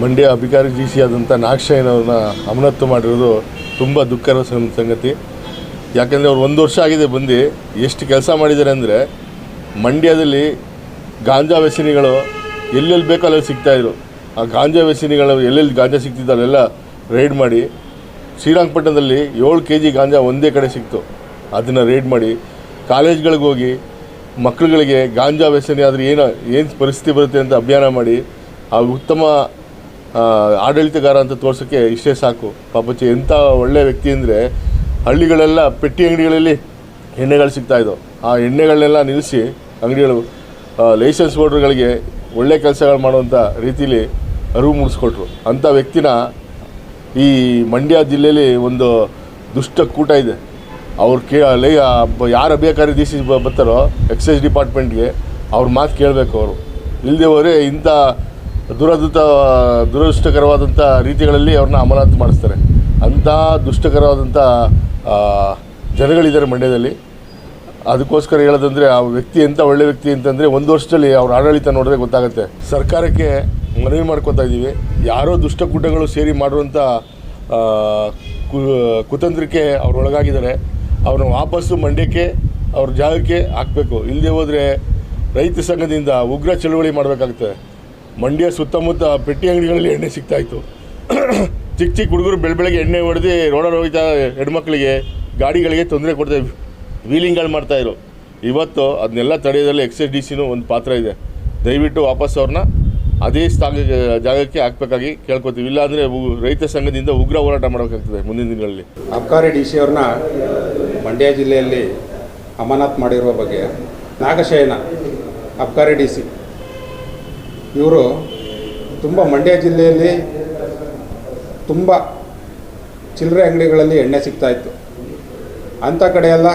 Mandya ಅಭಿಕಾರಿ G C ಆದಂಥ ನಾಗಶಯನವ್ರನ್ನ ಅಮನತ್ತು ಮಾಡಿರೋದು ತುಂಬ ದುಃಖದ ಸಂಗತಿ ಯಾಕೆಂದರೆ ಅವ್ರು ಒಂದು ವರ್ಷ ಆಗಿದೆ ಬಂದು ಎಷ್ಟು ಕೆಲಸ ಮಾಡಿದ್ದಾರೆ ಅಂದರೆ ಮಂಡ್ಯದಲ್ಲಿ ಗಾಂಜಾ ವ್ಯಸನಿಗಳು ಎಲ್ಲೆಲ್ಲಿ ಬೇಕೋ ಅಲ್ಲೆಲ್ಲಿ ಸಿಗ್ತಾಯಿದ್ರು. ಆ ಗಾಂಜಾ ವ್ಯಸನಿಗಳು ಎಲ್ಲೆಲ್ಲಿ ಗಾಂಜಾ ಸಿಗ್ತಿದ್ದು ಅಲ್ಲೆಲ್ಲ ರೈಡ್ ಮಾಡಿ ಶ್ರೀರಂಗಪಟ್ಟಣದಲ್ಲಿ ಏಳು ಕೆ ಜಿ ಗಾಂಜಾ ಒಂದೇ ಕಡೆ ಸಿಕ್ತು. ಅದನ್ನು ರೈಡ್ ಮಾಡಿ ಕಾಲೇಜ್ಗಳಿಗೆ ಹೋಗಿ ಮಕ್ಕಳುಗಳಿಗೆ ಗಾಂಜಾ ವ್ಯಸನಿ ಆದರೆ ಏನು ಏನು ಪರಿಸ್ಥಿತಿ ಬರುತ್ತೆ ಅಂತ ಅಭಿಯಾನ ಮಾಡಿ ಆ ಉತ್ತಮ ಆಡಳಿತಗಾರ ಅಂತ ತೋರ್ಸೋಕ್ಕೆ ಇಷ್ಟೇ ಸಾಕು. ಪಾಪಚ್ಚಿ ಎಂಥ ಒಳ್ಳೆ ವ್ಯಕ್ತಿ ಅಂದರೆ ಹಳ್ಳಿಗಳೆಲ್ಲ ಪೆಟ್ಟಿ ಅಂಗಡಿಗಳಲ್ಲಿ ಎಣ್ಣೆಗಳು ಸಿಗ್ತಾಯಿದ್ದವು ಆ ಎಣ್ಣೆಗಳನ್ನೆಲ್ಲ ನಿಲ್ಲಿಸಿ ಅಂಗಡಿಗಳು ಲೈಸೆನ್ಸ್ ಹೋಲ್ಡರ್ಗಳಿಗೆ ಒಳ್ಳೆ ಕೆಲಸಗಳು ಮಾಡುವಂಥ ರೀತಿಲಿ ಅರಿವು ಮೂಡಿಸ್ಕೊಟ್ರು. ಅಂಥ ವ್ಯಕ್ತಿನ ಈ ಮಂಡ್ಯ ಜಿಲ್ಲೆಯಲ್ಲಿ ಒಂದು ದುಷ್ಟ ಕೂಟ ಇದೆ. ಅವ್ರು ಕೇ, ಲೈ ಯಾರು ಅಭಿಯಕಾರಿ ಡಿ ಬರ್ತಾರೋ, ಎಕ್ಸೈಸ್ ಡಿಪಾರ್ಟ್ಮೆಂಟ್ಗೆ ಅವ್ರ ಮಾತು ಕೇಳಬೇಕು ಅವರು. ಇಲ್ಲದೆ ಹೋದರೆ ಇಂಥ ದುರದೃತ ದುರದೃಷ್ಟಕರವಾದಂಥ ರೀತಿಗಳಲ್ಲಿ ಅವ್ರನ್ನ ಅಮಾನತು ಮಾಡಿಸ್ತಾರೆ. ಅಂಥ ದುಷ್ಟಕರವಾದಂಥ ಜನಗಳಿದ್ದಾರೆ ಮಂಡ್ಯದಲ್ಲಿ. ಅದಕ್ಕೋಸ್ಕರ ಹೇಳೋದಂದರೆ, ಆ ವ್ಯಕ್ತಿ ಎಂಥ ಒಳ್ಳೆ ವ್ಯಕ್ತಿ ಅಂತಂದರೆ ಒಂದು ವರ್ಷದಲ್ಲಿ ಅವ್ರ ಆಡಳಿತ ನೋಡಿದ್ರೆ ಗೊತ್ತಾಗುತ್ತೆ. ಸರ್ಕಾರಕ್ಕೆ ಮನವಿ ಮಾಡ್ಕೊತಾ ಇದ್ದೀವಿ. ಯಾರೋ ದುಷ್ಟಕೂಟಗಳು ಸೇರಿ ಮಾಡುವಂಥ ಕುತಂತ್ರಕ್ಕೆ ಅವ್ರು ಒಳಗಾಗಿದ್ದಾರೆ. ಅವ್ರನ್ನ ವಾಪಸ್ಸು ಮಂಡ್ಯಕ್ಕೆ, ಅವ್ರ ಜಾಗಕ್ಕೆ ಹಾಕಬೇಕು. ಇಲ್ಲದೆ ಹೋದರೆ ರೈತ ಸಂಘದಿಂದ ಉಗ್ರ ಚಳುವಳಿ ಮಾಡಬೇಕಾಗ್ತದೆ ಮಂಡ್ಯ ಸುತ್ತಮುತ್ತ ಪೆಟ್ಟಿ ಅಂಗಡಿಗಳಲ್ಲಿ ಎಣ್ಣೆ ಸಿಗ್ತಾಯಿತ್ತು. ಚಿಕ್ಕ ಚಿಕ್ಕ ಹುಡುಗರು ಬೆಳ ಬೆಳಗ್ಗೆ ಎಣ್ಣೆ ಹೊಡೆದು ರೋಡಲ್ಲಿ ಹೋಗ್ತಾ ಹೆಣ್ಮಕ್ಳಿಗೆ ಗಾಡಿಗಳಿಗೆ ತೊಂದರೆ ಕೊಡ್ತಾ ವೀಲಿಂಗ್ಗಳು ಮಾಡ್ತಾಯಿದ್ರು. ಇವತ್ತು ಅದನ್ನೆಲ್ಲ ತಡೆಯೋದ್ರಲ್ಲಿ ಎಕ್ಸೈಸ್ ಡಿ ಸಿನೂ ಒಂದು ಪಾತ್ರ ಇದೆ. ದಯವಿಟ್ಟು ವಾಪಸ್ ಅವ್ರನ್ನ ಅದೇ ಸ್ಥಾನ ಜಾಗಕ್ಕೆ ಹಾಕ್ಬೇಕಾಗಿ ಕೇಳ್ಕೊತೀವಿ. ಇಲ್ಲಾಂದರೆ ರೈತ ಸಂಘದಿಂದ ಉಗ್ರ ಹೋರಾಟ ಮಾಡಬೇಕಾಗ್ತದೆ ಮುಂದಿನ ದಿನಗಳಲ್ಲಿ. ಅಬ್ಕಾರಿ ಡಿ ಸಿ ಅವ್ರನ್ನ ಮಂಡ್ಯ ಜಿಲ್ಲೆಯಲ್ಲಿ ಅಮಾನತ್ ಮಾಡಿರುವ ಬಗ್ಗೆ ನಾಗಶಯನ ಅಬ್ಕಾರಿ ಡಿ ಸಿ ಇವರು ತುಂಬ ಮಂಡ್ಯ ಜಿಲ್ಲೆಯಲ್ಲಿ ತುಂಬ ಚಿಲ್ಲರೆ ಅಂಗಡಿಗಳಲ್ಲಿ ಎಣ್ಣೆ ಸಿಗ್ತಾಯಿತ್ತು ಅಂಥ ಕಡೆಯೆಲ್ಲ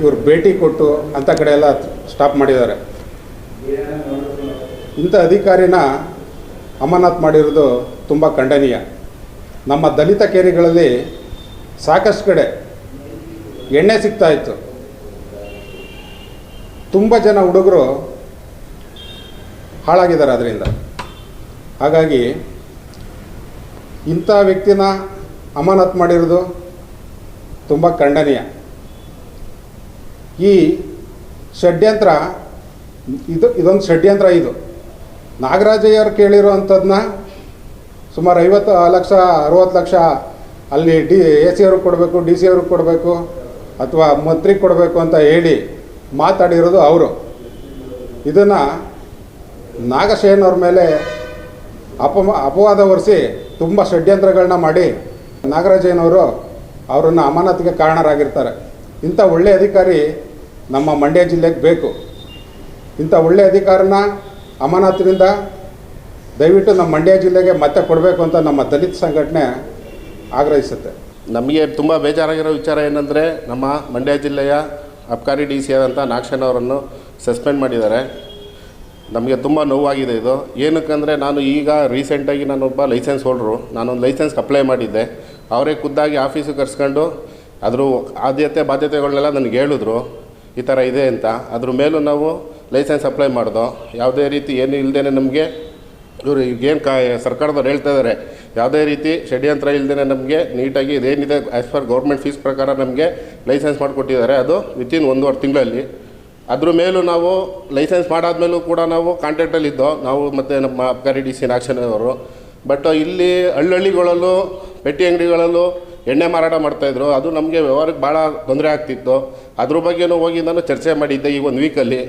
ಇವರು ಭೇಟಿ ಕೊಟ್ಟು ಅಂಥ ಕಡೆಯೆಲ್ಲ ಸ್ಟಾಪ್ ಮಾಡಿದ್ದಾರೆ. ಇಂಥ ಅಧಿಕಾರಿನ ಅಮರನಾಥ್ ಮಾಡಿರೋದು ತುಂಬ ಖಂಡನೀಯ. ನಮ್ಮ ದಲಿತ ಕೇರಿಗಳಲ್ಲಿ ಸಾಕಷ್ಟು ಕಡೆ ಎಣ್ಣೆ ಸಿಗ್ತಾ ಇತ್ತು. ತುಂಬ ಜನ ಹುಡುಗರು ಹಾಳಾಗಿದ್ದಾರೆ ಅದರಿಂದ. ಹಾಗಾಗಿ ಇಂಥ ವ್ಯಕ್ತಿನ ಅಮಾನತ್ ಮಾಡಿರೋದು ತುಂಬ ಖಂಡನೀಯ. ಈ ಷಡ್ಯಂತ್ರ, ಇದು, ಇದೊಂದು ಷಡ್ಯಂತ್ರ ಇದು. ನಾಗರಾಜಯ್ಯವ್ರು ಕೇಳಿರೋ ಅಂಥದ್ದನ್ನ ಸುಮಾರು ಐವತ್ತು ಲಕ್ಷ, ಅರುವತ್ತು ಲಕ್ಷ ಅಲ್ಲಿ ಡಿ ಎ ಸಿ ಅವ್ರಿಗೆ ಕೊಡಬೇಕು ಡಿ ಸಿ ಅವ್ರಿಗೆ ಕೊಡಬೇಕು, ಅಥವಾ ಮಂತ್ರಿಗೆ ಕೊಡಬೇಕು ಅಂತ ಹೇಳಿ ಮಾತಾಡಿರೋದು ಅವರು. ಇದನ್ನು ನಾಗಶೇನವ್ರ ಮೇಲೆ ಅಪಮ, ಅಪವಾದ ಹೊರಿಸಿ ತುಂಬ ಷಡ್ಯಂತ್ರಗಳನ್ನ ಮಾಡಿ ನಾಗರಾಜಯ್ಯನವರು ಅವರನ್ನು ಅಮಾನತಿಗೆ ಕಾರಣರಾಗಿರ್ತಾರೆ. ಇಂಥ ಒಳ್ಳೆಯ ಅಧಿಕಾರಿ ನಮ್ಮ ಮಂಡ್ಯ ಜಿಲ್ಲೆಗೆ ಬೇಕು. ಇಂಥ ಒಳ್ಳೆಯ ಅಧಿಕಾರನ ಅಮಾನತಿನಿಂದ ದಯವಿಟ್ಟು ನಮ್ಮ ಮಂಡ್ಯ ಜಿಲ್ಲೆಗೆ ಮತ್ತೆ ಕೊಡಬೇಕು ಅಂತ ನಮ್ಮ ದಲಿತ ಸಂಘಟನೆ ಆಗ್ರಹಿಸುತ್ತೆ. ನಮಗೆ ತುಂಬ ಬೇಜಾರಾಗಿರೋ ವಿಚಾರ ಏನಂದರೆ ನಮ್ಮ ಮಂಡ್ಯ ಜಿಲ್ಲೆಯ ಅಬ್ಕಾರಿ ಡಿ ಸಿ ಆದಂಥ ನಾಗಶನ್ ಅವರನ್ನು ಸಸ್ಪೆಂಡ್ ಮಾಡಿದ್ದಾರೆ. ನಮಗೆ ತುಂಬ ನೋವಾಗಿದೆ ಇದು. ಏನಕ್ಕಂದರೆ ನಾನು ಈಗ ರೀಸೆಂಟಾಗಿ ನಾನೊಬ್ಬ ಲೈಸೆನ್ಸ್ ಹೋಲ್ಡ್ರು ನಾನೊಂದು ಲೈಸೆನ್ಸ್ ಅಪ್ಲೈ ಮಾಡಿದ್ದೆ. ಅವರೇ ಖುದ್ದಾಗಿ ಆಫೀಸಿಗೆ ಕರ್ಸ್ಕೊಂಡು ಅದ್ರ ಆದ್ಯತೆ ಬಾಧ್ಯತೆಗಳನ್ನೆಲ್ಲ ನನಗೆ ಹೇಳಿದ್ರು. ಈ ಥರ ಇದೆ ಅಂತ. ಅದ್ರ ಮೇಲೂ ನಾವು ಲೈಸೆನ್ಸ್ ಅಪ್ಲೈ ಮಾಡ್ದೋ. ಯಾವುದೇ ರೀತಿ ಏನು ಇಲ್ಲದೇ ನಮಗೆ ಇವರು ಈಗೇನು ಕಾ ಸರ್ಕಾರದವ್ರು ಹೇಳ್ತಾ ಇದ್ದಾರೆ ಯಾವುದೇ ರೀತಿ ಷಡ್ಯಂತ್ರ ಇಲ್ಲದೇ ನಮಗೆ ನೀಟಾಗಿ ಇದೇನಿದೆ ಆ್ಯಸ್ ಪರ್ ಗೌರ್ಮೆಂಟ್ ಫೀಸ್ ಪ್ರಕಾರ ನಮಗೆ ಲೈಸೆನ್ಸ್ ಮಾಡಿಕೊಟ್ಟಿದ್ದಾರೆ. ಅದು ವಿತಿನ್ ಒಂದೂವರೆ ತಿಂಗಳಲ್ಲಿ. ಅದ್ರ ಮೇಲೂ ನಾವು ಲೈಸೆನ್ಸ್ ಮಾಡಾದ್ಮೇಲೂ ಕೂಡ ನಾವು ಕಾಂಟ್ಯಾಕ್ಟಲ್ಲಿದ್ದೋ ನಾವು ಮತ್ತು ನಮ್ಮ ಅಬ್ಕಾರಿ ಡಿ ಸಿ ನಾಕ್ಷನವರು ಬಟ್ ಇಲ್ಲಿ ಹಳ್ಳಹಳ್ಳಿಗಳಲ್ಲೂ, ಪೆಟ್ಟಿ ಅಂಗಡಿಗಳಲ್ಲೂ ಎಣ್ಣೆ ಮಾರಾಟ ಮಾಡ್ತಾಯಿದ್ರು ಅದು ನಮಗೆ ವ್ಯವಹಾರಕ್ಕೆ ಭಾಳ ತೊಂದರೆ ಆಗ್ತಿತ್ತು. ಅದ್ರ ಬಗ್ಗೆನೂ ಹೋಗಿ ನಾನು ಚರ್ಚೆ ಮಾಡಿದ್ದೆ ಈ ಒಂದು ವೀಕಲ್ಲಿ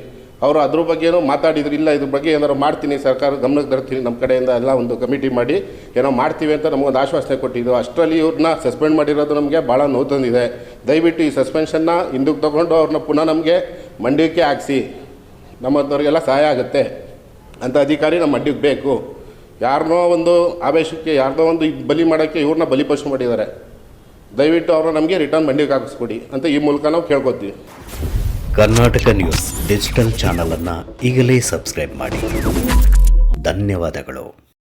ಅವರು ಅದ್ರ ಬಗ್ಗೆನೂ ಮಾತಾಡಿದ್ರು, ಇಲ್ಲ ಇದ್ರ ಬಗ್ಗೆ ಏನಾದ್ರು ಮಾಡ್ತೀನಿ, ಸರ್ಕಾರ ಗಮನಕ್ಕೆ ತರ್ತೀನಿ ನಮ್ಮ ಕಡೆಯಿಂದ ಎಲ್ಲ ಒಂದು ಕಮಿಟಿ ಮಾಡಿ ಏನೋ ಮಾಡ್ತೀವಿ ಅಂತ ನಮಗೊಂದು ಆಶ್ವಾಸನೆ ಕೊಟ್ಟಿದ್ದು ಅಷ್ಟರಲ್ಲಿ ಇವ್ರನ್ನ ಸಸ್ಪೆಂಡ್ ಮಾಡಿರೋದು ನಮಗೆ ಭಾಳ ನೋವು ತಂದಿದೆ. ದಯವಿಟ್ಟು ಈ ಸಸ್ಪೆನ್ಷನ್ನ ಹಿಂದಕ್ಕೆ ತೊಗೊಂಡು ಅವ್ರನ್ನ ಪುನಃ ನಮಗೆ ಮಂಡ್ಯಕ್ಕೆ ಹಾಕ್ಸಿ ನಮ್ಮದವ್ರಿಗೆಲ್ಲ ಸಹಾಯ ಆಗುತ್ತೆ ಅಂಥ ಅಧಿಕಾರಿ ನಮ್ಮ ಮಂಡ್ಯಕ್ಕೆ ಬೇಕು. ಯಾರನ್ನೋ ಒಂದು ಆವೇಶಕ್ಕೆ ಯಾರನ್ನೋ ಒಂದು ಬಲಿ ಮಾಡೋಕ್ಕೆ ಇವ್ರನ್ನ ಬಲಿಪಶು ಮಾಡಿದ್ದಾರೆ. ದಯವಿಟ್ಟು ಅವರು ನಮಗೆ ರಿಟರ್ನ್ ಮಂಡ್ಯಕ್ಕೆ ಹಾಕಿಸ್ಕೊಡಿ ಅಂತ ಈ ಮೂಲಕ ನಾವು ಕೇಳ್ಕೊತೀವಿ. ಕರ್ನಾಟಕ ನ್ಯೂಸ್ ಡಿಜಿಟಲ್ ಚಾನಲನ್ನು ಈಗಲೇ ಸಬ್ಸ್ಕ್ರೈಬ್ ಮಾಡಿ. ಧನ್ಯವಾದಗಳು.